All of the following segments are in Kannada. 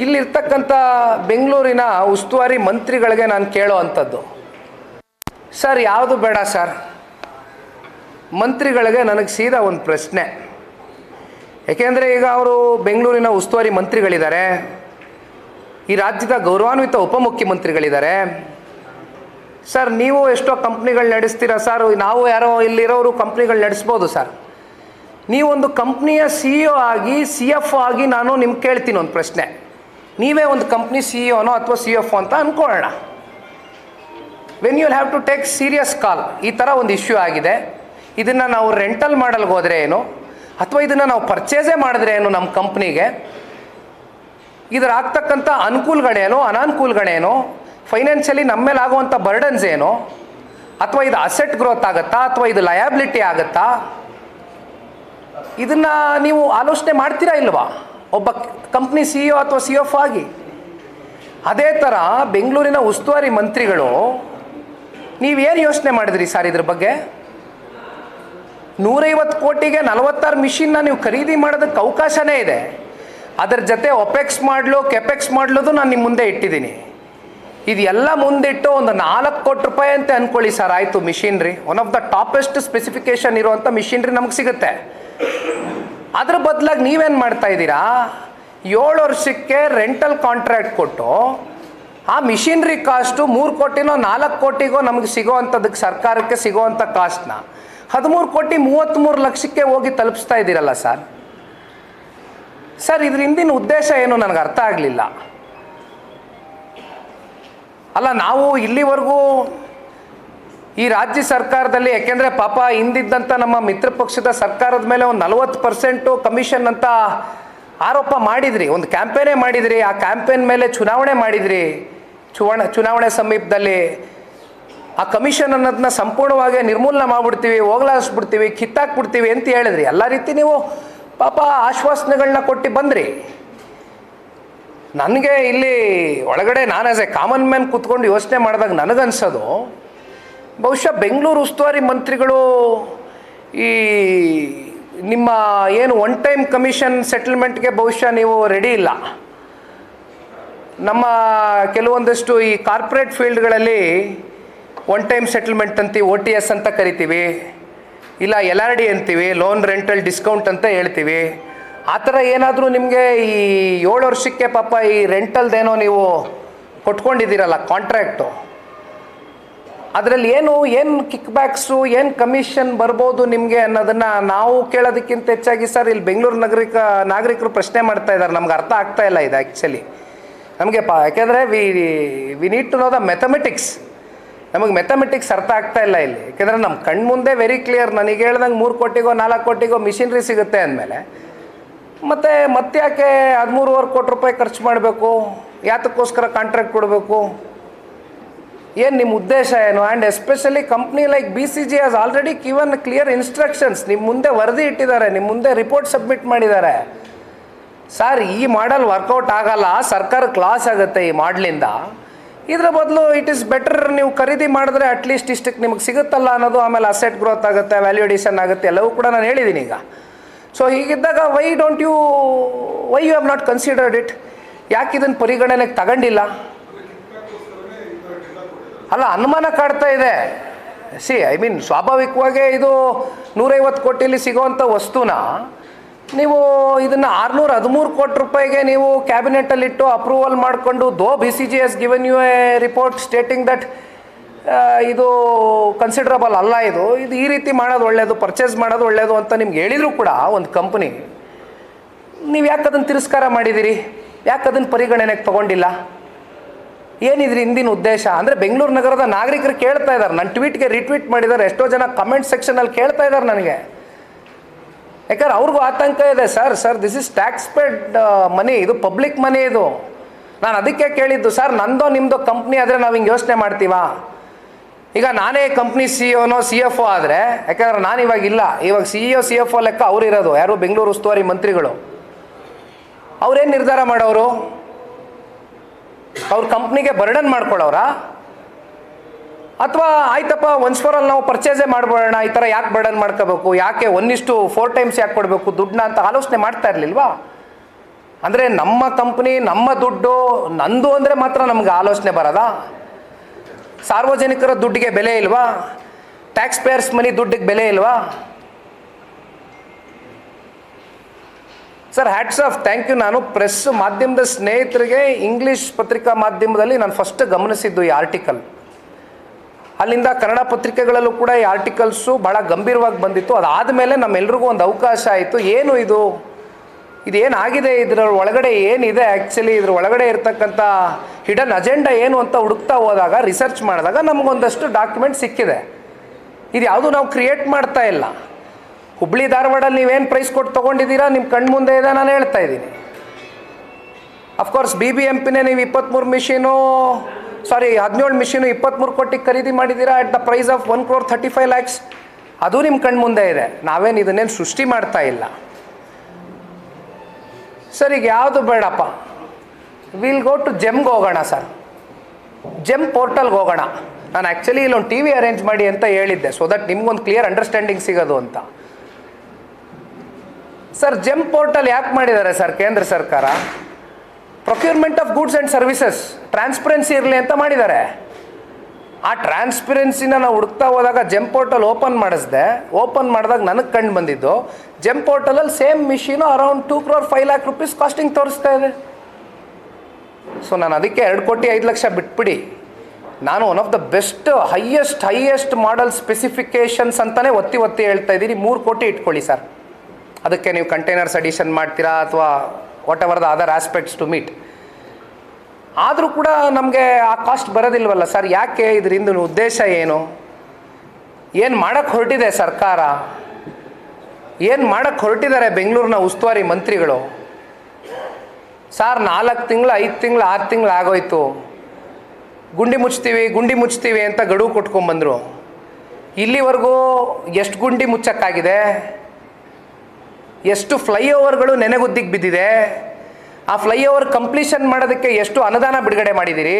ಇಲ್ಲಿರ್ತಕ್ಕಂಥ ಬೆಂಗಳೂರಿನ ಉಸ್ತುವಾರಿ ಮಂತ್ರಿಗಳಿಗೆ ನಾನು ಕೇಳೋ ಅಂಥದ್ದು. ಸರ್, ಯಾವುದು ಬೇಡ ಸರ್? ಮಂತ್ರಿಗಳಿಗೆ ನನಗೆ ಸೀದಾ ಒಂದು ಪ್ರಶ್ನೆ. ಏಕೆಂದರೆ ಈಗ ಅವರು ಬೆಂಗಳೂರಿನ ಉಸ್ತುವಾರಿ ಮಂತ್ರಿಗಳಿದ್ದಾರೆ. ಈ ರಾಜ್ಯದ ಗೌರವಾನ್ವಿತ ಉಪಮುಖ್ಯಮಂತ್ರಿಗಳಿದ್ದಾರೆ. ಸರ್, ನೀವು ಎಷ್ಟೋ ಕಂಪ್ನಿಗಳು ನಡೆಸ್ತೀರಾ ಸರ್? ನಾವು ಯಾರೋ ಇಲ್ಲಿರೋರು ಕಂಪ್ನಿಗಳು ನಡೆಸ್ಬೋದು ಸರ್. ನೀವೊಂದು ಕಂಪ್ನಿಯ ಸಿ ಇ ಆಗಿ, ಸಿ ಎಫ್ ಆಗಿ ನಾನು ನಿಮ್ಗೆ ಕೇಳ್ತೀನಿ ಒಂದು ಪ್ರಶ್ನೆ. ನೀವೇ ಒಂದು ಕಂಪ್ನಿ ಸಿ ಇ ಒನೋ ಅಥವಾ ಸಿ ಎಫ್ ಅಂತ ಅಂದ್ಕೊಳ್ಳೋಣ when you have to take serious call ಈ ಥರ ಒಂದು ಇಶ್ಯೂ ಆಗಿದೆ. ಇದನ್ನು ನಾವು ರೆಂಟಲ್ ಮಾಡಲ್ಗೆ ಹೋದರೆ ಏನು? ಅಥವಾ ಇದನ್ನು ನಾವು ಪರ್ಚೇಸೇ ಮಾಡಿದ್ರೆ ಏನು ನಮ್ಮ ಕಂಪ್ನಿಗೆ ಇದರ ಆಗ್ತಕ್ಕಂಥ ಅನುಕೂಲಗಳೇನು? ಅನಾನುಕೂಲಗಳೇನು? ಫೈನಾನ್ಷಿಯಲಿ ನಮ್ಮ ಮೇಲೆ ಆಗುವಂಥ ಬರ್ಡನ್ಸ್ ಏನು? ಅಥವಾ ಇದು ಅಸೆಟ್ ಗ್ರೋತ್ ಆಗುತ್ತಾ? ಅಥವಾ ಇದು ಲಯಾಬಿಲಿಟಿ ಆಗುತ್ತಾ? ಇದನ್ನು ನೀವು ಆಲೋಚನೆ ಮಾಡ್ತೀರಾ ಇಲ್ವಾ? ಒಬ್ಬ ಕಂಪ್ನಿ ಸಿ ಇ ಅಥವಾ ಸಿ ಎಫ್ ಆಗಿ. ಅದೇ ಥರ ಬೆಂಗಳೂರಿನ ಉಸ್ತುವಾರಿ ಮಂತ್ರಿಗಳು ನೀವೇನು ಯೋಚನೆ ಮಾಡಿದ್ರಿ ಸರ್ ಇದ್ರ ಬಗ್ಗೆ? ನೂರೈವತ್ತು ಕೋಟಿಗೆ ನಲವತ್ತಾರು ಮಿಷಿನ್ನ ನೀವು ಖರೀದಿ ಮಾಡೋದಕ್ಕೆ ಅವಕಾಶನೇ ಇದೆ. ಅದರ ಜೊತೆ ಒಪೆಕ್ಸ್ ಮಾಡಲು, ಕೆಪೆಕ್ಸ್ ಮಾಡಲೋದು ನಾನು ನಿಮ್ಮ ಮುಂದೆ ಇಟ್ಟಿದ್ದೀನಿ. ಇದೆಲ್ಲ ಮುಂದಿಟ್ಟು ಒಂದು ನಾಲ್ಕು ಕೋಟಿ ರೂಪಾಯಿ ಅಂತ ಅಂದ್ಕೊಳ್ಳಿ ಸರ್, ಆಯಿತು machinery. One of the toppest specification ಇರುವಂಥ ಮಿಷಿನ್ರಿ ನಮಗೆ ಸಿಗುತ್ತೆ. ಅದ್ರ ಬದಲಾಗಿ ನೀವೇನು ಮಾಡ್ತಾ ಇದ್ದೀರಾ? ಏಳು ವರ್ಷಕ್ಕೆ ರೆಂಟಲ್ ಕಾಂಟ್ರಾಕ್ಟ್ ಕೊಟ್ಟು, ಆ ಮಿಷಿನ್ರಿ ಕಾಸ್ಟು ಮೂರು ಕೋಟಿನೋ ನಾಲ್ಕು ಕೋಟಿಗೋ ನಮಗೆ ಸಿಗೋವಂಥದ್ದಕ್ಕೆ ಸರ್ಕಾರಕ್ಕೆ ಸಿಗೋವಂಥ ಕಾಸ್ಟ್ನ ಹದಿಮೂರು ಕೋಟಿ ಮೂವತ್ತ್ಮೂರು ಲಕ್ಷಕ್ಕೆ ಹೋಗಿ ತಲುಪಿಸ್ತಾ ಇದ್ದೀರಲ್ಲ ಸರ್? ಸರ್, ಇದ್ರ ಹಿಂದಿನ ಉದ್ದೇಶ ಏನು ನನಗೆ ಅರ್ಥ ಆಗಲಿಲ್ಲ. ಅಲ್ಲ, ನಾವು ಇಲ್ಲಿವರೆಗೂ ಈ ರಾಜ್ಯ ಸರ್ಕಾರದಲ್ಲಿ, ಯಾಕೆಂದರೆ ಪಾಪ ಹಿಂದಿದ್ದಂಥ ನಮ್ಮ ಮಿತ್ರ ಪಕ್ಷದ ಸರ್ಕಾರದ ಮೇಲೆ ಒಂದು ನಲವತ್ತು ಪರ್ಸೆಂಟು ಕಮಿಷನ್ ಅಂತ ಆರೋಪ ಮಾಡಿದ್ರಿ. ಒಂದು ಕ್ಯಾಂಪೇನೇ ಮಾಡಿದ್ರಿ. ಆ ಕ್ಯಾಂಪೇನ್ ಮೇಲೆ ಚುನಾವಣೆ ಮಾಡಿದ್ರಿ. ಚುನಾವಣೆ ಚುನಾವಣೆ ಸಮೀಪದಲ್ಲಿ ಆ ಕಮಿಷನ್ ಅನ್ನೋದನ್ನ ಸಂಪೂರ್ಣವಾಗಿ ನಿರ್ಮೂಲನೆ ಮಾಡಿಬಿಡ್ತೀವಿ ಹೋಗ್ಲಾಡಿಸ್ಬಿಡ್ತೀವಿ ಕಿತ್ತಾಕ್ಬಿಡ್ತೀವಿ ಅಂತ ಹೇಳಿದ್ರಿ. ಎಲ್ಲ ರೀತಿ ನೀವು ಪಾಪ ಆಶ್ವಾಸನೆಗಳನ್ನ ಕೊಟ್ಟು ಬಂದ್ರಿ. ನನಗೆ ಇಲ್ಲಿ ಒಳಗಡೆ ನಾನು ಆಸ್ ಎ ಕಾಮನ್ ಮ್ಯಾನ್ ಕೂತ್ಕೊಂಡು ಯೋಚನೆ ಮಾಡಿದಾಗ ನನಗನ್ಸೋದು ಬಹುಶಃ ಬೆಂಗಳೂರು ಉಸ್ತುವಾರಿ ಮಂತ್ರಿಗಳು ಈ ನಿಮ್ಮ ಏನು ಒನ್ ಟೈಮ್ ಕಮಿಷನ್ ಸೆಟಲ್ಮೆಂಟ್ಗೆ ಬಹುಶಃ ನೀವು ರೆಡಿ ಇಲ್ಲ. ನಮ್ಮ ಕೆಲವೊಂದಷ್ಟು ಈ ಕಾರ್ಪೊರೇಟ್ ಫೀಲ್ಡ್ಗಳಲ್ಲಿ ಒನ್ ಟೈಮ್ ಸೆಟಲ್ಮೆಂಟ್ ಅಂತೀವಿ ಒ ಟಿ ಎಸ್ ಅಂತ ಕರಿತೀವಿ, ಇಲ್ಲ ಎಲ್ ಆರ್ ಡಿ ಅಂತೀವಿ ಲೋನ್ ರೆಂಟಲ್ ಡಿಸ್ಕೌಂಟ್ ಅಂತ ಹೇಳ್ತೀವಿ. ಆ ಥರ ಏನಾದರೂ ನಿಮಗೆ ಈ ಏಳು ವರ್ಷಕ್ಕೆ ಪಾಪ ಈ ರೆಂಟಲ್ದೇನೋ ನೀವು ಕೊಟ್ಕೊಂಡಿದ್ದೀರಲ್ಲ ಕಾಂಟ್ರ್ಯಾಕ್ಟು ಅದರಲ್ಲಿ ಏನು ಏನು ಕಿಕ್ ಬ್ಯಾಕ್ಸು ಏನು ಕಮಿಷನ್ ಬರ್ಬೋದು ನಿಮಗೆ ಅನ್ನೋದನ್ನು ನಾವು ಕೇಳೋದಕ್ಕಿಂತ ಹೆಚ್ಚಾಗಿ ಸರ್ ಇಲ್ಲಿ ಬೆಂಗಳೂರು ನಾಗರಿಕ, ನಾಗರಿಕರು ಪ್ರಶ್ನೆ ಮಾಡ್ತಾ ಇದ್ದಾರೆ ನಮ್ಗೆ ಅರ್ಥ ಆಗ್ತಾ ಇಲ್ಲ ಇದು ಆ್ಯಕ್ಚುಲಿ ನಮಗೆ ಪ, ಯಾಕೆಂದರೆ we we need to know the mathematics ನಮಗೆ ಮೆಥಮೆಟಿಕ್ಸ್ ಅರ್ಥ ಆಗ್ತಾ ಇಲ್ಲ ಇಲ್ಲಿ. ಯಾಕೆಂದರೆ ನಮ್ಮ ಕಣ್ಮುಂದೆ ವೆರಿ ಕ್ಲಿಯರ್ ನನಗೆ ಹೇಳ್ದಂಗೆ ಮೂರು ಕೋಟಿಗೋ, ನಾಲ್ಕು ಕೋಟಿಗೋ ಮಿಷಿನ್ರಿ ಸಿಗುತ್ತೆ ಅಂದಮೇಲೆ. ಮತ್ತು ಮತ್ತೆ ಯಾಕೆ ಹದಿಮೂರುವರೆ ಕೋಟಿ ರೂಪಾಯಿ ಖರ್ಚು ಮಾಡಬೇಕು? ಯಾತಕ್ಕೋಸ್ಕರ ಕಾಂಟ್ರಾಕ್ಟ್ ಕೊಡಬೇಕು? ಏನು ನಿಮ್ಮ ಉದ್ದೇಶ ಏನು? And especially company like B C G as already given clear instructions ನಿಮ್ಮ ಮುಂದೆ ವರದಿ ಇಟ್ಟಿದ್ದಾರೆ ನಿಮ್ಮ ಮುಂದೆ ರಿಪೋರ್ಟ್ ಸಬ್ಮಿಟ್ ಮಾಡಿದ್ದಾರೆ. ಸರ್ ಈ ಮಾಡಲ್ ವರ್ಕೌಟ್ ಆಗಲ್ಲ ಸರ್ಕಾರಕ್ಕೆ ಲಾಸ್ ಆಗುತ್ತೆ ಈ ಮಾಡಲಿಂದ ಇದರ ಬದಲು ಇಟ್ ಈಸ್ ಬೆಟರ್ ನೀವು ಖರೀದಿ ಮಾಡಿದ್ರೆ ಅಟ್ಲೀಸ್ಟ್ ಇಷ್ಟಕ್ಕೆ ನಿಮಗೆ ಸಿಗುತ್ತಲ್ಲ ಅನ್ನೋದು, ಆಮೇಲೆ ಅಸೆಟ್ ಗ್ರೋತ್ ಆಗುತ್ತೆ ವ್ಯಾಲ್ಯೂಡೇಷನ್ ಆಗುತ್ತೆ, ಎಲ್ಲವೂ ಕೂಡ ನಾನು ಹೇಳಿದ್ದೀನಿ ಈಗ. So ಹೀಗಿದ್ದಾಗ why don't you why you have not considered it ಯಾಕೆ ಇದನ್ನು ಪರಿಗಣನೆಗೆ ತಗೊಂಡಿಲ್ಲ? ಅಲ್ಲ, ಅನುಮಾನ ಕಾಡ್ತಾ ಇದೆ. ಸಿ ಐ ಮೀನ್ ಸ್ವಾಭಾವಿಕವಾಗೇ ಇದು ನೂರೈವತ್ತು ಕೋಟಿಲಿ ಸಿಗೋವಂಥ ವಸ್ತುನ ನೀವು ಇದನ್ನು ಆರುನೂರ ಹದಿಮೂರು ಕೋಟಿ ರೂಪಾಯಿಗೆ ನೀವು ಕ್ಯಾಬಿನೆಟಲ್ಲಿಟ್ಟು ಅಪ್ರೂವಲ್ ಮಾಡಿಕೊಂಡು though B C G S given you a report stating that ಇದು ಕನ್ಸಿಡರಬಲ್ ಅಲ್ಲ ಇದು. ಇದು ಈ ರೀತಿ ಮಾಡೋದು ಒಳ್ಳೆಯದು ಪರ್ಚೇಸ್ ಮಾಡೋದು ಒಳ್ಳೆಯದು ಅಂತ ನಿಮ್ಗೆ ಹೇಳಿದ್ರು ಕೂಡ ಒಂದು ಕಂಪ್ನಿ ನೀವು ಯಾಕೆ ಅದನ್ನು ತಿರಸ್ಕಾರ ಮಾಡಿದ್ದೀರಿ ಯಾಕೆ ಅದನ್ನು ಪರಿಗಣನೆಗೆ ತಗೊಂಡಿಲ್ಲ? ಏನಿದ್ರಿ ಹಿಂದಿನ ಉದ್ದೇಶ? ಅಂದರೆ ಬೆಂಗಳೂರು ನಗರದ ನಾಗರಿಕರು ಕೇಳ್ತಾ ಇದ್ದಾರೆ ನನ್ನ ಟ್ವೀಟ್ಗೆ ರಿಟ್ವೀಟ್ ಮಾಡಿದ್ದಾರೆ. ಎಷ್ಟೋ ಜನ ಕಮೆಂಟ್ ಸೆಕ್ಷನಲ್ಲಿ ಕೇಳ್ತಾ ಇದ್ದಾರೆ ನನಗೆ. ಯಾಕಂದ್ರೆ ಅವ್ರಿಗೂ ಆತಂಕ ಇದೆ, sir sir this is tax paid money ಇದು ಪಬ್ಲಿಕ್ ಮನಿ ಇದು. ನಾನು ಅದಕ್ಕೆ ಕೇಳಿದ್ದು, ಸರ್, ನಂದೋ ನಿಮ್ಮದು ಕಂಪ್ನಿ ಆದರೆ ನಾವು ಹಿಂಗೆ ಯೋಚನೆ ಮಾಡ್ತೀವಾ? ಈಗ ನಾನೇ ಕಂಪ್ನಿ ಸಿ ಒನೋ ಸಿ ಎಫ್ ಒ ಆದರೆ, ಯಾಕಂದ್ರೆ ನಾನು ಇವಾಗ ಇಲ್ಲ. ಇವಾಗ C E C F O ಲೆಕ್ಕ ಅವ್ರು ಇರೋದು. ಯಾರು ಬೆಂಗಳೂರು ಉಸ್ತುವಾರಿ ಮಂತ್ರಿಗಳು. ಅವ್ರೇನು ನಿರ್ಧಾರ ಮಾಡೋರು? ಅವ್ರ ಕಂಪ್ನಿಗೆ ಬರ್ಡನ್ ಮಾಡ್ಕೊಳ್ಳೋರ ಅಥವಾ ಆಯ್ತಪ್ಪ ಒನ್ಸ್ ಫಾರ್ ನಾವು ಪರ್ಚೇಸೇ ಮಾಡ್ಬೋಣ ಈ ಥರ ಯಾಕೆ ಬರ್ಡನ್ ಮಾಡ್ಕೋಬೇಕು? ಯಾಕೆ ಒನ್ನಿಷ್ಟು ಫೋರ್ ಟೈಮ್ಸ್ ಯಾಕೆ ಕೊಡಬೇಕು ದುಡ್ಡನ್ನ ಅಂತ ಆಲೋಚನೆ ಮಾಡ್ತಾ ಇರಲಿಲ್ವಾ? ಅಂದರೆ ನಮ್ಮ ಕಂಪ್ನಿ ನಮ್ಮ ದುಡ್ಡು, ನಂದು ಅಂದರೆ ಮಾತ್ರ ನಮ್ಗೆ ಆಲೋಚನೆ ಬರೋದಾ? ಸಾರ್ವಜನಿಕರ ದುಡ್ಡಿಗೆ ಬೆಲೆ ಇಲ್ವಾ? ಟ್ಯಾಕ್ಸ್ ಪೇಯರ್ಸ್ ಮನಿ ದುಡ್ಡಿಗೆ ಬೆಲೆ ಇಲ್ವಾ? Sir hats off thank you ನಾನು ಪ್ರೆಸ್ ಮಾಧ್ಯಮದ ಸ್ನೇಹಿತರಿಗೆ ಇಂಗ್ಲೀಷ್ ಪತ್ರಿಕಾ ಮಾಧ್ಯಮದಲ್ಲಿ ನಾನು ಫಸ್ಟ್ ಗಮನಿಸಿದ್ದು ಈ ಆರ್ಟಿಕಲ್ ಅಲ್ಲಿಂದ ಕನ್ನಡ ಪತ್ರಿಕೆಗಳಲ್ಲೂ ಕೂಡ ಈ ಆರ್ಟಿಕಲ್ಸು ಭಾಳ ಗಂಭೀರವಾಗಿ ಬಂದಿತ್ತು. ಅದಾದಮೇಲೆ ನಮ್ಮೆಲ್ರಿಗೂ ಒಂದು ಅವಕಾಶ ಆಯಿತು. ಏನು ಇದು? ಇದೇನಾಗಿದೆ? ಇದರ ಒಳಗಡೆ ಏನಿದೆ? ಆ್ಯಕ್ಚುಲಿ ಇದ್ರ ಒಳಗಡೆ ಇರ್ತಕ್ಕಂಥ ಹಿಡನ್ ಅಜೆಂಡಾ ಏನು ಅಂತ ಹುಡುಕ್ತಾ ಹೋದಾಗ ರಿಸರ್ಚ್ ಮಾಡಿದಾಗ ನಮಗೊಂದಷ್ಟು ಡಾಕ್ಯುಮೆಂಟ್ ಸಿಕ್ಕಿದೆ. ಇದು ಯಾವುದು ನಾವು ಕ್ರಿಯೇಟ್ ಮಾಡ್ತಾ ಇಲ್ಲ. ಹುಬ್ಳಿ ಧಾರವಾಡಲ್ಲಿ ನೀವೇನು ಪ್ರೈಸ್ ಕೊಟ್ಟು ತೊಗೊಂಡಿದ್ದೀರಾ ನಿಮ್ಮ ಕಣ್ಣು ಮುಂದೆ ಇದೆ ನಾನು ಹೇಳ್ತಾ ಇದ್ದೀನಿ. Of course B B M ಪಿನೇ ನೀವು ಇಪ್ಪತ್ತ್ಮೂರು ಮಿಷಿನು ಸಾರಿ ಹದಿನೇಳು ಮಿಷಿನು ಇಪ್ಪತ್ತ್ಮೂರು ಕೋಟಿಗೆ ಖರೀದಿ ಮಾಡಿದ್ದೀರಾ at the price of one crore thirty five lakhs ಅದು ನಿಮ್ಮ ಕಣ್ಣು ಮುಂದೆ ಇದೆ. ನಾವೇನು ಇದನ್ನೇನು ಸೃಷ್ಟಿ ಮಾಡ್ತಾ ಇಲ್ಲ. ಸರ್ ಈಗ ಯಾವುದು ಬೇಡಪ್ಪ? ವಿಲ್ ಗೋ ಟು ಜೆಮ್ಗೆ ಹೋಗೋಣ ಸರ್ ಜೆಮ್ ಪೋರ್ಟಲ್ಗೆ ಹೋಗೋಣ. ನಾನು ಆ್ಯಕ್ಚುಲಿ ಇಲ್ಲೊಂದು ಟಿ ವಿ ಅರೇಂಜ್ ಮಾಡಿ ಅಂತ ಹೇಳಿದ್ದೆ ಸೊ ದಟ್ ನಿಮ್ಗೊಂದು ಕ್ಲಿಯರ್ ಅಂಡರ್ಸ್ಟ್ಯಾಂಡಿಂಗ್ ಸಿಗೋದು ಅಂತ. ಸರ್, ಜೆಮ್ ಪೋರ್ಟಲ್ ಯಾಕೆ ಮಾಡಿದ್ದಾರೆ ಸರ್ ಕೇಂದ್ರ ಸರ್ಕಾರ? Procurement of goods and services transparency ಇರಲಿ ಅಂತ ಮಾಡಿದ್ದಾರೆ. ಆ ಟ್ರಾನ್ಸ್ಪರೆನ್ಸಿನ ನಾವು ಹುಡುಕ್ತಾ ಹೋದಾಗ ಜೆಮ್ ಪೋರ್ಟಲ್ ಓಪನ್ ಮಾಡಿಸ್ದೆ. ಓಪನ್ ಮಾಡಿದಾಗ ನನಗೆ ಕಂಡು ಬಂದಿದ್ದು, GeM ಪೋರ್ಟಲಲ್ಲಿ same machine around two crore five lakh rupees costing ತೋರಿಸ್ತಾ ಇದೆ. ಸೊ ನಾನು ಅದಕ್ಕೆ ಎರಡು ಕೋಟಿ ಐದು ಲಕ್ಷ ಬಿಟ್ಬಿಡಿ. ನಾನು one of the best highest highest model specifications ಅಂತಲೇ ಒತ್ತಿ ಒತ್ತಿ ಹೇಳ್ತಾ ಇದ್ದೀನಿ. ಮೂರು ಕೋಟಿ ಇಟ್ಕೊಳ್ಳಿ ಸರ್. ಅದಕ್ಕೆ ನೀವು ಕಂಟೈನರ್ಸ್ ಅಡಿಷನ್ ಮಾಡ್ತೀರಾ ಅಥವಾ whatever the other aspects to meet ಆದರೂ ಕೂಡ ನಮಗೆ ಆ ಕಾಸ್ಟ್ ಬರೋದಿಲ್ವಲ್ಲ ಸರ್ ಯಾಕೆ ಇದರಿಂದ ಉದ್ದೇಶ ಏನು? ಏನು ಮಾಡೋಕ್ಕೆ ಹೊರಟಿದೆ ಸರ್ಕಾರ? ಏನು ಮಾಡೋಕ್ಕೆ ಹೊರಟಿದ್ದಾರೆ ಬೆಂಗಳೂರಿನ ಉಸ್ತುವಾರಿ ಮಂತ್ರಿಗಳು? ಸರ್ ನಾಲ್ಕು ತಿಂಗಳು, ಐದು ತಿಂಗಳು, ಆರು ತಿಂಗಳು ಆಗೋಯ್ತು. ಗುಂಡಿ ಮುಚ್ತೀವಿ ಗುಂಡಿ ಮುಚ್ತೀವಿ ಅಂತ ಗಡುವು ಕೊಟ್ಕೊಂಬಂದರು. ಇಲ್ಲಿವರೆಗೂ ಎಷ್ಟು ಗುಂಡಿ ಮುಚ್ಚಕ್ಕಾಗಿದೆ? ಎಷ್ಟು ಫ್ಲೈಓವರ್ಗಳು ನೆನೆಗುದ್ದಿಗೆ ಬಿದ್ದಿದೆ? ಆ ಫ್ಲೈಓವರ್ ಕಂಪ್ಲೀಷನ್ ಮಾಡೋದಕ್ಕೆ ಎಷ್ಟು ಅನುದಾನ ಬಿಡುಗಡೆ ಮಾಡಿದ್ದೀರಿ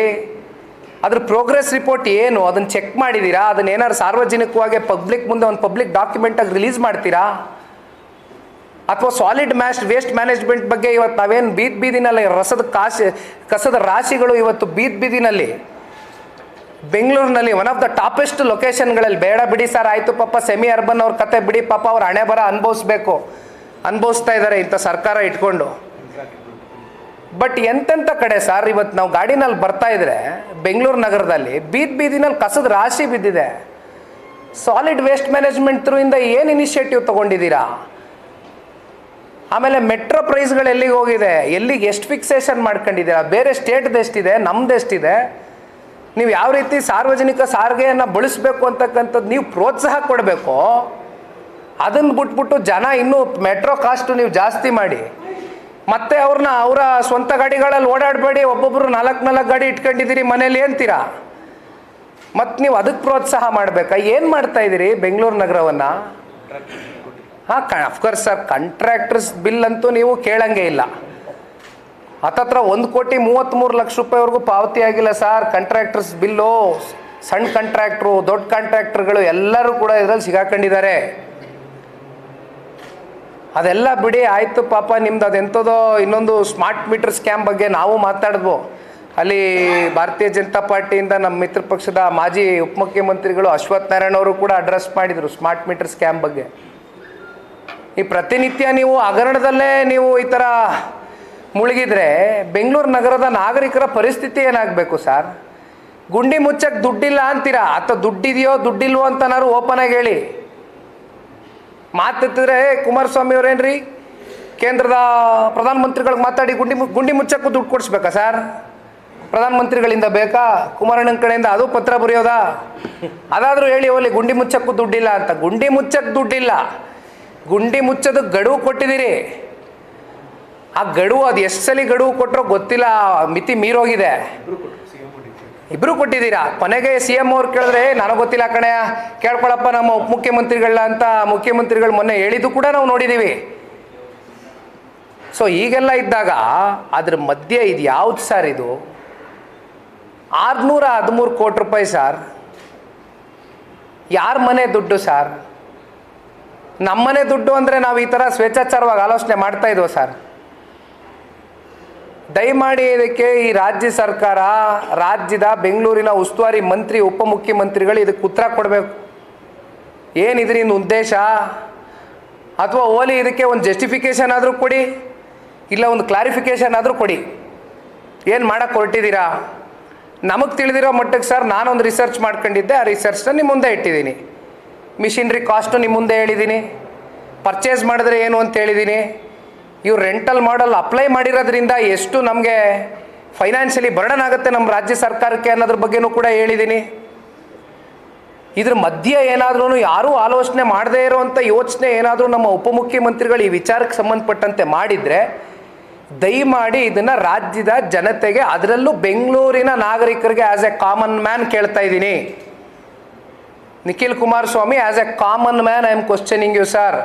ಅದ್ರ ಪ್ರೋಗ್ರೆಸ್ ರಿಪೋರ್ಟ್ ಏನು? ಅದನ್ನು ಚೆಕ್ ಮಾಡಿದ್ದೀರಾ ಅದನ್ನ ಏನಾದ್ರು ಸಾರ್ವಜನಿಕವಾಗಿ ಪಬ್ಲಿಕ್ ಮುಂದೆ ಒಂದು ಪಬ್ಲಿಕ್ ಡಾಕ್ಯುಮೆಂಟಾಗಿ ರಿಲೀಸ್ ಮಾಡ್ತೀರಾ? ಅಥವಾ ಸಾಲಿಡ್ ಮ್ಯಾಶ್, ವೇಸ್ಟ್ ಮ್ಯಾನೇಜ್ಮೆಂಟ್ ಬಗ್ಗೆ ಇವತ್ತು ನಾವೇನು ಬೀದ್ ಬೀದಿನಲ್ಲಿ ರಸದ ಕಾಶಿ, ಕಸದ ರಾಶಿಗಳು ಇವತ್ತು ಬೀದ್ ಬೀದಿನಲ್ಲಿ? ಬೆಂಗಳೂರಿನಲ್ಲಿ ಒನ್ ಆಫ್ ದ ಟಾಪೆಸ್ಟ್ ಲೊಕೇಶನ್ಗಳಲ್ಲಿ ಬೇಡ ಬಿಡಿ ಸರ್, ಆಯಿತು ಪಾಪ ಸೆಮಿ ಅರ್ಬನ್ ಅವ್ರ ಕತೆ ಬಿಡಿ, ಪಾಪ ಅವ್ರ ಹಣೆ ಬರ ಅನುಭವಿಸ್ಬೇಕು. ಅನುಭವಿಸ್ತಾ ಇದ್ದಾರೆ ಇಂಥ ಸರ್ಕಾರ ಇಟ್ಕೊಂಡು. ಬಟ್ ಎಂತೆಂಥ ಕಡೆ ಸರ್ ಇವತ್ತು ನಾವು ಗಾಡಿನಲ್ಲಿ ಬರ್ತಾ ಇದ್ರೆ ಬೆಂಗಳೂರು ನಗರದಲ್ಲಿ ಬೀದ್ ಬೀದಿನಲ್ಲಿ ಕಸದ ರಾಶಿ ಬಿದ್ದಿದೆ. ಸಾಲಿಡ್ ವೇಸ್ಟ್ ಮ್ಯಾನೇಜ್ಮೆಂಟ್ ಥ್ರೂಯಿಂದ ಏನು ಇನಿಷಿಯೇಟಿವ್ ತೊಗೊಂಡಿದ್ದೀರಾ? ಆಮೇಲೆ ಮೆಟ್ರೋ ಪ್ರೈಸ್ಗಳು ಎಲ್ಲಿಗೆ ಹೋಗಿದೆ? ಎಲ್ಲಿಗೆ ಎಷ್ಟು ಫಿಕ್ಸೇಷನ್ ಮಾಡ್ಕೊಂಡಿದ್ದೀರಾ? ಬೇರೆ ಸ್ಟೇಟ್ದು ಎಷ್ಟಿದೆ ನಮ್ದು ಎಷ್ಟಿದೆ ನೀವು ಯಾವ ರೀತಿ ಸಾರ್ವಜನಿಕ ಸಾರಿಗೆಯನ್ನು ಬಳಸಬೇಕು ಅಂತಕ್ಕಂಥದ್ದು ನೀವು ಪ್ರೋತ್ಸಾಹ ಕೊಡಬೇಕು ಅದನ್ನು ಬಿಟ್ಬಿಟ್ಟು ಜನ ಇನ್ನೂ ಮೆಟ್ರೋ ಕಾಸ್ಟು ನೀವು ಜಾಸ್ತಿ ಮಾಡಿ, ಮತ್ತೆ ಅವ್ರನ್ನ ಅವರ ಸ್ವಂತ ಗಾಡಿಗಳಲ್ಲಿ ಓಡಾಡಬೇಡಿ ಒಬ್ಬೊಬ್ಬರು ನಾಲ್ಕು ನಾಲ್ಕು ಗಾಡಿ ಇಟ್ಕೊಂಡಿದ್ದೀರಿ ಮನೇಲಿ ಅಂತೀರಾ? ಮತ್ತು ನೀವು ಅದಕ್ಕೆ ಪ್ರೋತ್ಸಾಹ ಮಾಡಬೇಕಾ? ಏನು ಮಾಡ್ತಾ ಇದ್ದೀರಿ ಬೆಂಗಳೂರು ನಗರವನ್ನು? ಹಾಂ ಅಫ್ಕೋರ್ಸ್ ಸರ್ ಕಾಂಟ್ರಾಕ್ಟರ್ಸ್ ಬಿಲ್ ಅಂತೂ ನೀವು ಕೇಳಂಗೆ ಇಲ್ಲ. ಹತ್ತತ್ರ ಒಂದು ಕೋಟಿ ಮೂವತ್ತ್ಮೂರು ಲಕ್ಷ ರೂಪಾಯಿವರೆಗೂ ಪಾವತಿ ಆಗಿಲ್ಲ ಸರ್ ಕಾಂಟ್ರಾಕ್ಟರ್ಸ್ ಬಿಲ್ಲು ಸಣ್ಣ ಕಾಂಟ್ರಾಕ್ಟ್ರು ದೊಡ್ಡ ಕಾಂಟ್ರಾಕ್ಟರ್ಗಳು ಎಲ್ಲರೂ ಕೂಡ ಇದರಲ್ಲಿ ಸಿಗಾಕೊಂಡಿದ್ದಾರೆ. ಅದೆಲ್ಲ ಬಿಡಿ, ಆಯಿತು ಪಾಪ, ನಿಮ್ದು ಅದೆಂಥದೋ ಇನ್ನೊಂದು ಸ್ಮಾರ್ಟ್ ಮೀಟರ್ ಸ್ಕ್ಯಾಮ್ ಬಗ್ಗೆ ನಾವು ಮಾತಾಡಿದ್ವು. ಅಲ್ಲಿ ಭಾರತೀಯ ಜನತಾ ಪಾರ್ಟಿಯಿಂದ ನಮ್ಮ ಮಿತ್ರ ಪಕ್ಷದ ಮಾಜಿ ಉಪಮುಖ್ಯಮಂತ್ರಿಗಳು ಅಶ್ವಥ್ ನಾರಾಯಣ ಅವರು ಕೂಡ ಅಡ್ರೆಸ್ ಮಾಡಿದರು ಸ್ಮಾರ್ಟ್ ಮೀಟರ್ ಸ್ಕ್ಯಾಮ್ ಬಗ್ಗೆ. ಈ ಪ್ರತಿನಿತ್ಯ ನೀವು ಹಗರಣದಲ್ಲೇ ನೀವು ಈ ಥರ ಮುಳುಗಿದ್ರೆ ಬೆಂಗಳೂರು ನಗರದ ನಾಗರಿಕರ ಪರಿಸ್ಥಿತಿ ಏನಾಗಬೇಕು ಸರ್? ಗುಂಡಿ ಮುಚ್ಚಕ್ಕೆ ದುಡ್ಡಿಲ್ಲ ಅಂತೀರಾ? ಅಥವಾ ದುಡ್ಡಿದೆಯೋ, ದುಡ್ಡಿಲ್ವೋ ಅಂತನಾರು ಓಪನ್ ಆಗಿ ಹೇಳಿ. ಮಾತೆತ್ತಿದ್ರೆ ಕುಮಾರಸ್ವಾಮಿ ಅವರೇನ್ರಿ? ಕೇಂದ್ರದ ಪ್ರಧಾನಮಂತ್ರಿಗಳಿಗೆ ಮಾತಾಡಿ ಗುಂಡಿ ಗುಂಡಿ ಮುಚ್ಚಕ್ಕೂ ದುಡ್ಡು ಕೊಡಿಸ್ಬೇಕಾ ಸರ್? ಪ್ರಧಾನಮಂತ್ರಿಗಳಿಂದ ಬೇಕಾ? ಕುಮಾರಣ್ಣನ ಕಡೆಯಿಂದ ಅದು ಪತ್ರ ಬರೆಯೋದಾ? ಅದಾದರೂ ಹೇಳಿ ಹೋಗ್ಲಿ ಗುಂಡಿ ಮುಚ್ಚಕ್ಕೂ ದುಡ್ಡಿಲ್ಲ ಅಂತ. ಗುಂಡಿ ಮುಚ್ಚಕ್ಕೆ ದುಡ್ಡಿಲ್ಲ. ಗುಂಡಿ ಮುಚ್ಚೋದಕ್ಕೆ ಗಡುವು ಕೊಟ್ಟಿದ್ದೀರಿ. ಆ ಗಡುವು ಅದು ಎಷ್ಟು ಸಲ ಗಡುವು ಕೊಟ್ಟರೋ ಗೊತ್ತಿಲ್ಲ. ಮಿತಿ ಮೀರೋಗಿದೆ. ಇಬ್ರು ಕೊಟ್ಟಿದ್ದೀರಾ? ಕೊನೆಗೆ ಸಿ ಎಂ ಅವ್ರು ಕೇಳಿದ್ರೆ ನನಗೆ ಗೊತ್ತಿಲ್ಲ ಕಣೆ, ಕೇಳ್ಕೊಳಪ್ಪ ನಮ್ಮ ಉಪಮುಖ್ಯಮಂತ್ರಿಗಳ ಅಂತ ಮುಖ್ಯಮಂತ್ರಿಗಳು ಮೊನ್ನೆ ಹೇಳಿದ್ದು ಕೂಡ ನಾವು ನೋಡಿದ್ದೀವಿ ಸೊ ಈಗೆಲ್ಲ ಇದ್ದಾಗ ಅದ್ರ ಮಧ್ಯೆ ಇದು ಯಾವ್ದು ಸರ್ ಇದು? ಆರುನೂರ ಹದಿಮೂರು ಕೋಟಿ ರೂಪಾಯಿ ಸರ್ ಯಾರ ಮನೆ ದುಡ್ಡು ಸರ್ ನಮ್ಮನೆ ದುಡ್ಡು ಅಂದರೆ ನಾವು ಈ ಥರ ಸ್ವೇಚ್ಛಾಚಾರವಾಗಿ ಆಲೋಚನೆ ಮಾಡ್ತಾ ಇದ್ವು ಸರ್ ದಯಮಾಡಿ ಇದಕ್ಕೆ ಈ ರಾಜ್ಯ ಸರ್ಕಾರ, ರಾಜ್ಯದ ಬೆಂಗಳೂರಿನ ಉಸ್ತುವಾರಿ ಮಂತ್ರಿ, ಉಪಮುಖ್ಯಮಂತ್ರಿಗಳು ಇದಕ್ಕೆ ಉತ್ತರ ಕೊಡಬೇಕು. ಏನು ಇದರಿಂದ ಉದ್ದೇಶ? ಅಥವಾ ಓಲಿ ಇದಕ್ಕೆ ಒಂದು ಜಸ್ಟಿಫಿಕೇಷನ್ ಆದರೂ ಕೊಡಿ, ಇಲ್ಲ ಒಂದು ಕ್ಲಾರಿಫಿಕೇಷನ್ ಆದರೂ ಕೊಡಿ. ಏನು ಮಾಡೋಕ್ಕೆ ಹೊರಟಿದ್ದೀರಾ? ನಮಗೆ ತಿಳಿದಿರೋ ಮಟ್ಟಕ್ಕೆ ಸರ್, ನಾನೊಂದು ರಿಸರ್ಚ್ ಮಾಡ್ಕೊಂಡಿದ್ದೆ, ಆ ರಿಸರ್ಚ್ನ ನಿಮ್ಮ ಮುಂದೆ ಇಟ್ಟಿದ್ದೀನಿ. ಮಿಷಿನ್ರಿ ಕಾಸ್ಟು ನಿಮ್ಮ ಮುಂದೆ ಹೇಳಿದ್ದೀನಿ. ಪರ್ಚೇಸ್ ಮಾಡಿದ್ರೆ ಏನು ಅಂತ ಹೇಳಿದ್ದೀನಿ. ಇವ್ರು ರೆಂಟಲ್ ಮಾಡಲ್ ಅಪ್ಲೈ ಮಾಡಿರೋದ್ರಿಂದ ಎಷ್ಟು ನಮಗೆ ಫೈನಾನ್ಷಿಯಲಿ ಬರ್ಡನ್ ಆಗುತ್ತೆ ನಮ್ಮ ರಾಜ್ಯ ಸರ್ಕಾರಕ್ಕೆ ಅನ್ನೋದ್ರ ಬಗ್ಗೆನೂ ಕೂಡ ಹೇಳಿದ್ದೀನಿ ಇದ್ರ ಮಧ್ಯೆ ಏನಾದ್ರೂ ಯಾರೂ ಆಲೋಚನೆ ಮಾಡದೇ ಇರುವಂಥ ಯೋಚನೆ ಏನಾದರೂ ನಮ್ಮ ಉಪಮುಖ್ಯಮಂತ್ರಿಗಳು ಈ ವಿಚಾರಕ್ಕೆ ಸಂಬಂಧಪಟ್ಟಂತೆ ಮಾಡಿದರೆ, ದಯಮಾಡಿ ಇದನ್ನು ರಾಜ್ಯದ ಜನತೆಗೆ, ಅದರಲ್ಲೂ ಬೆಂಗಳೂರಿನ ನಾಗರಿಕರಿಗೆ ಆ್ಯಸ್ ಎ ಕಾಮನ್ ಮ್ಯಾನ್ ಕೇಳ್ತಾ ಇದ್ದೀನಿ. Nikhil Kumaraswamy as a common man I am questioning you sir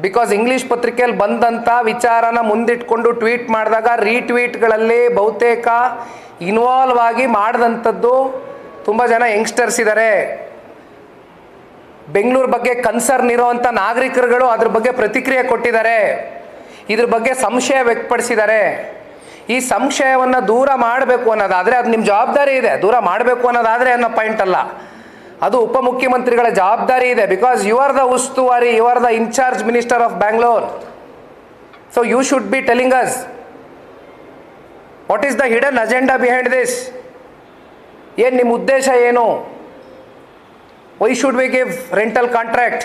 because English ಪತ್ರಿಕೆಯಲ್ಲಿ ಬಂದಂಥ ವಿಚಾರನ ಮುಂದಿಟ್ಕೊಂಡು ಟ್ವೀಟ್ ಮಾಡಿದಾಗ ರೀಟ್ವೀಟ್ಗಳಲ್ಲಿ ಬಹುತೇಕ ಇನ್ವಾಲ್ವ್ ಆಗಿ ಮಾಡಿದಂಥದ್ದು ತುಂಬ ಜನ ಯಂಗ್ಸ್ಟರ್ಸ್ ಇದ್ದಾರೆ ಬೆಂಗಳೂರು ಬಗ್ಗೆ ಕನ್ಸರ್ನ್ ಇರೋವಂಥ ನಾಗರಿಕರುಗಳು ಅದ್ರ ಬಗ್ಗೆ ಪ್ರತಿಕ್ರಿಯೆ ಕೊಟ್ಟಿದ್ದಾರೆ. ಇದ್ರ ಬಗ್ಗೆ ಸಂಶಯ ವ್ಯಕ್ತಪಡಿಸಿದ್ದಾರೆ. ಈ ಸಂಶಯವನ್ನು ದೂರ ಮಾಡಬೇಕು ಅನ್ನೋದಾದರೆ ಅದು ನಿಮ್ಮ ಜವಾಬ್ದಾರಿ ಇದೆ. ದೂರ ಮಾಡಬೇಕು ಅನ್ನೋದಾದರೆ ಅನ್ನೋ ಪಾಯಿಂಟ್ ಅಲ್ಲ. ಅದು ಉಪಮುಖ್ಯಮಂತ್ರಿಗಳ ಜವಾಬ್ದಾರಿ ಇದೆ. ಬಿಕಾಸ್ ಯು ಆರ್ ದ ಉಸ್ತುವಾರಿ you are the in charge minister of Bangalore so you should be telling us what is the hidden agenda behind this ಏನು ನಿಮ್ಮ ಉದ್ದೇಶ ಏನು? Why should we give rental contract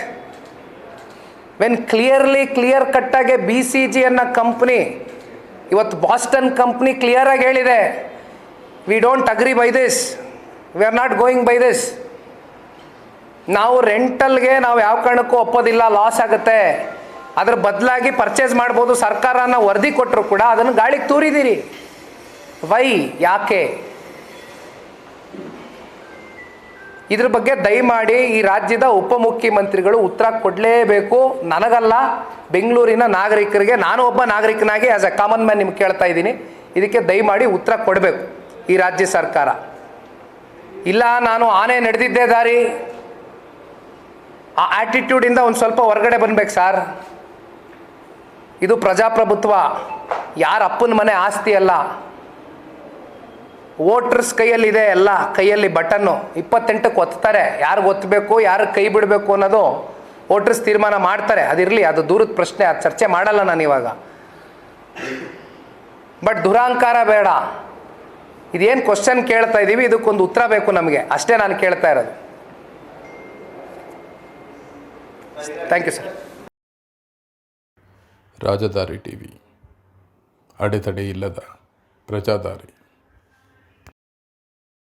when clearly clear ಕಟ್ಟಾಗೆ B C G ಅನ್ನೋ ಕಂಪ್ನಿ ಇವತ್ತು ಬಾಸ್ಟನ್ ಕಂಪ್ನಿ ಕ್ಲಿಯರಾಗಿ ಹೇಳಿದೆ. We don't agree by this we are not going by this ನಾವು ರೆಂಟಲ್ಗೆ ನಾವು ಯಾವ ಕಾರಣಕ್ಕೂ ಒಪ್ಪೋದಿಲ್ಲ ಲಾಸ್ ಆಗುತ್ತೆ. ಅದ್ರ ಬದಲಾಗಿ ಪರ್ಚೇಸ್ ಮಾಡ್ಬೋದು, ಸರ್ಕಾರನ ವರದಿ ಕೊಟ್ಟರು ಕೂಡ ಅದನ್ನು ಗಾಳಿಗೆ ತೂರಿದ್ದೀರಿ ವೈ, ಯಾಕೆ? ಇದ್ರ ಬಗ್ಗೆ ದಯಮಾಡಿ ಈ ರಾಜ್ಯದ ಉಪಮುಖ್ಯಮಂತ್ರಿಗಳು ಉತ್ತರ ಕೊಡಲೇಬೇಕು. ನನಗಲ್ಲ, ಬೆಂಗಳೂರಿನ ನಾಗರಿಕರಿಗೆ, ನಾನು ಒಬ್ಬ ನಾಗರಿಕನಾಗಿ ಆ್ಯಸ್ ಅ ಕಾಮನ್ ಮ್ಯಾನ್ ನಿಮ್ಗೆ ಕೇಳ್ತಾ ಇದ್ದೀನಿ. ಇದಕ್ಕೆ ದಯಮಾಡಿ ಉತ್ತರ ಕೊಡಬೇಕು ಈ ರಾಜ್ಯ ಸರ್ಕಾರ. ಇಲ್ಲ, ನಾನು ಆನೆ ನಡೆದಿದ್ದೇ ದಾರಿ. ಆ ಆ್ಯಟಿಟ್ಯೂಡಿಂದ ಒಂದು ಸ್ವಲ್ಪ ಹೊರಗಡೆ ಬನ್ಬೇಕು ಸರ್. ಇದು ಪ್ರಜಾಪ್ರಭುತ್ವ. ಯಾರ ಅಪ್ಪನ ಮನೆ ಆಸ್ತಿ ಅಲ್ಲ. ವೋಟರ್ಸ್ ಕೈಯಲ್ಲಿದೆ ಎಲ್ಲ, ಕೈಯಲ್ಲಿ ಬಟನ್ನು. ಇಪ್ಪತ್ತೆಂಟಕ್ಕೆ ಒತ್ತಾರೆ. ಯಾರಿಗೆ ಒತ್ತಬೇಕು ಯಾರಿಗೆ ಕೈ ಬಿಡಬೇಕು ಅನ್ನೋದು ವೋಟರ್ಸ್ ತೀರ್ಮಾನ ಮಾಡ್ತಾರೆ. ಅದಿರಲಿ, ಅದು ದೂರದ ಪ್ರಶ್ನೆ, ಅದು ಚರ್ಚೆ ಮಾಡಲ್ಲ ನಾನು ಇವಾಗ. ಬಟ್ ದುರಾಂಕಾರ ಬೇಡ. ಇದೇನು ಕ್ವಶನ್ ಕೇಳ್ತಾ ಇದ್ದೀವಿ ಇದಕ್ಕೊಂದು ಉತ್ತರ ಬೇಕು ನಮಗೆ. ಅಷ್ಟೇ ನಾನು ಕೇಳ್ತಾ ಇರೋದು. Thank you sir Rajadhari T V ಅಡೆತಡೆ ಇಲ್ಲದ ಪ್ರಜಾದಾರಿ.